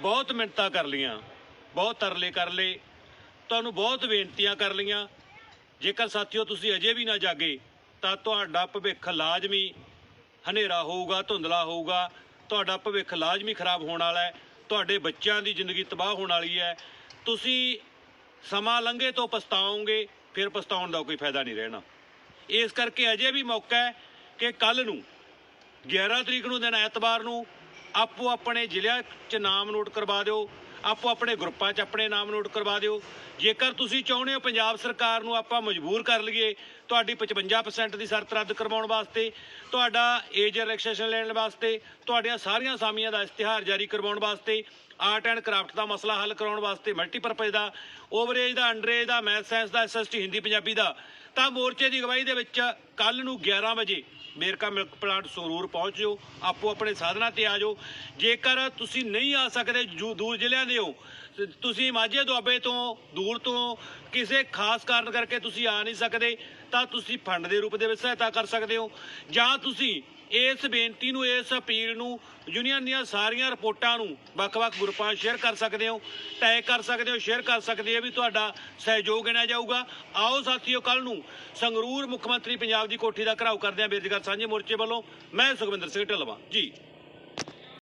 ਬਹੁਤ ਮਿੰਨਤਾਂ ਕਰ ਲੀਆਂ ਬਹੁਤ ਤਰਲੇ ਕਰ ਲਏ। ਤੁਹਾਨੂੰ ਬਹੁਤ ਬੇਨਤੀਆਂ ਕਰ ਲਈਆਂ। ਜੇਕਰ ਸਾਥੀਓ ਤੁਸੀਂ ਅਜੇ ਵੀ ਨਾ ਜਾਗੇ, ਤਾਂ ਤੁਹਾਡਾ ਭਵਿੱਖ ਲਾਜ਼ਮੀ ਹਨੇਰਾ ਹੋਊਗਾ, ਧੁੰਦਲਾ ਹੋਊਗਾ। ਤੁਹਾਡਾ ਭਵਿੱਖ ਲਾਜ਼ਮੀ ਖਰਾਬ ਹੋਣ ਵਾਲਾ ਹੈ। ਤੁਹਾਡੇ ਬੱਚਿਆਂ ਦੀ ਜ਼ਿੰਦਗੀ ਤਬਾਹ ਹੋਣ ਵਾਲੀ ਹੈ। ਤੁਸੀਂ ਸਮਾਂ ਲੰਘੇ ਤੋਂ ਪਛਤਾਓਗੇ, ਫਿਰ ਪਛਤਾਉਣ ਦਾ ਕੋਈ ਫਾਇਦਾ ਨਹੀਂ ਰਹਿਣਾ। ਇਸ ਕਰਕੇ ਅਜੇ ਵੀ ਮੌਕਾ ਹੈ ਕਿ ਕੱਲ ਨੂੰ 11 ਤਰੀਕ ਨੂੰ, ਦਿਨ ਐਤਵਾਰ ਨੂੰ ਆਪੋ ਆਪਣੇ ਜ਼ਿਲ੍ਹਿਆਂ 'ਚ ਨਾਮ ਨੋਟ ਕਰਵਾ ਦਿਓ, ਆਪੋ ਆਪਣੇ ਗਰੁੱਪਾਂ 'ਚ ਆਪਣੇ ਨਾਮ ਨੋਟ ਕਰਵਾ ਦਿਓ। ਜੇਕਰ ਤੁਸੀਂ ਚਾਹੁੰਦੇ ਹੋ ਪੰਜਾਬ ਸਰਕਾਰ ਨੂੰ ਆਪਾਂ ਮਜਬੂਰ ਕਰ ਲਈਏ, ਤੁਹਾਡੀ 55% ਦੀ ਸ਼ਰਤ ਰੱਦ ਕਰਵਾਉਣ ਵਾਸਤੇ, ਤੁਹਾਡਾ ਏਜ ਰਿਲੈਕਸੇਸ਼ਨ ਲੈਣ ਵਾਸਤੇ, ਤੁਹਾਡੀਆਂ ਸਾਰੀਆਂ ਅਸਾਮੀਆਂ ਦਾ ਇਸ਼ਤਿਹਾਰ ਜਾਰੀ ਕਰਵਾਉਣ ਵਾਸਤੇ ਆਰਟ ਐਂਡ ਕਰਾਫਟ ਦਾ ਮਸਲਾ ਹੱਲ ਕਰਾਉਣ ਵਾਸਤੇ ਮਲਟੀਪਰਪਜ਼ ਦਾ ਓਵਰੇਜ ਦਾ ਅੰਡਰੇਜ ਦਾ ਮੈਥ ਸਾਇੰਸ ਦਾ ਐਸਐਸਟੀ ਹਿੰਦੀ, ਪੰਜਾਬੀ ਦਾ, ਤਾਂ ਮੋਰਚੇ ਦੀ ਅਗਵਾਈ ਦੇ ਵਿੱਚ ਕੱਲ ਨੂੰ 11 ਵਜੇ ਮੇਰਕਾ ਮਿਲਕ ਪਲਾਂਟ ਸਰੂਰ ਪਹੁੰਚ ਜਾਓ, ਆਪੋ ਆਪਣੇ ਸਾਧਨਾਂ ਤੇ ਆ ਜਾਓ। ਜੇਕਰ ਤੁਸੀਂ ਨਹੀਂ ਆ ਸਕਦੇ ਦੂਰ ਜ਼ਿਲ੍ਹਿਆਂ ਦੇ ਹੋ ਤੁਸੀਂ ਮਾਝੇ ਦੁਆਬੇ ਤੋਂ, ਦੂਰ ਤੋਂ ਕਿਸੇ ਖਾਸ ਕਾਰਨ ਕਰਕੇ ਤੁਸੀਂ ਆ ਨਹੀਂ ਸਕਦੇ, ਤਾਂ ਤੁਸੀਂ ਫੰਡ ਦੇ ਰੂਪ ਦੇ ਵਿੱਚ ਸਹਾਇਤਾ ਕਰ ਸਕਦੇ ਹੋ। ਜਾਂ ਤੁਸੀਂ ਇਸ ਬੇਨਤੀ ਨੂੰ, ਇਸ ਅਪੀਲ ਨੂੰ, ਯੂਨੀਅਨ ਦੀਆਂ ਸਾਰੀਆਂ ਰਿਪੋਰਟਾਂ ਨੂੰ ਵੱਖ-ਵੱਖ ਗਰੁੱਪਾਂ ਸ਼ੇਅਰ ਕਰ ਸਕਦੇ ਹੋ, ਟੈਗ ਕਰ ਸਕਦੇ ਹੋ, ਸ਼ੇਅਰ ਕਰ ਸਕਦੇ ਹੋ ਵੀ ਤੁਹਾਡਾ ਸਹਿਯੋਗ ਗਿਣਿਆ ਜਾਊਗਾ। ਆਓ ਸਾਥੀਓ ਕੱਲ ਨੂੰ ਸੰਗਰੂਰ ਮੁੱਖ ਮੰਤਰੀ ਪੰਜਾਬ ਦੀ ਕੋਠੀ ਦਾ ਘਰਾਓ ਕਰਦੇ ਹਾਂ। ਬੇਰੁਜ਼ਗਾਰ ਸਾਂਝੇ ਮੋਰਚੇ ਵੱਲੋਂ ਮੈਂ ਸੁਖਵਿੰਦਰ ਸਿੰਘ ਢਲਵਾ। ਜੀ।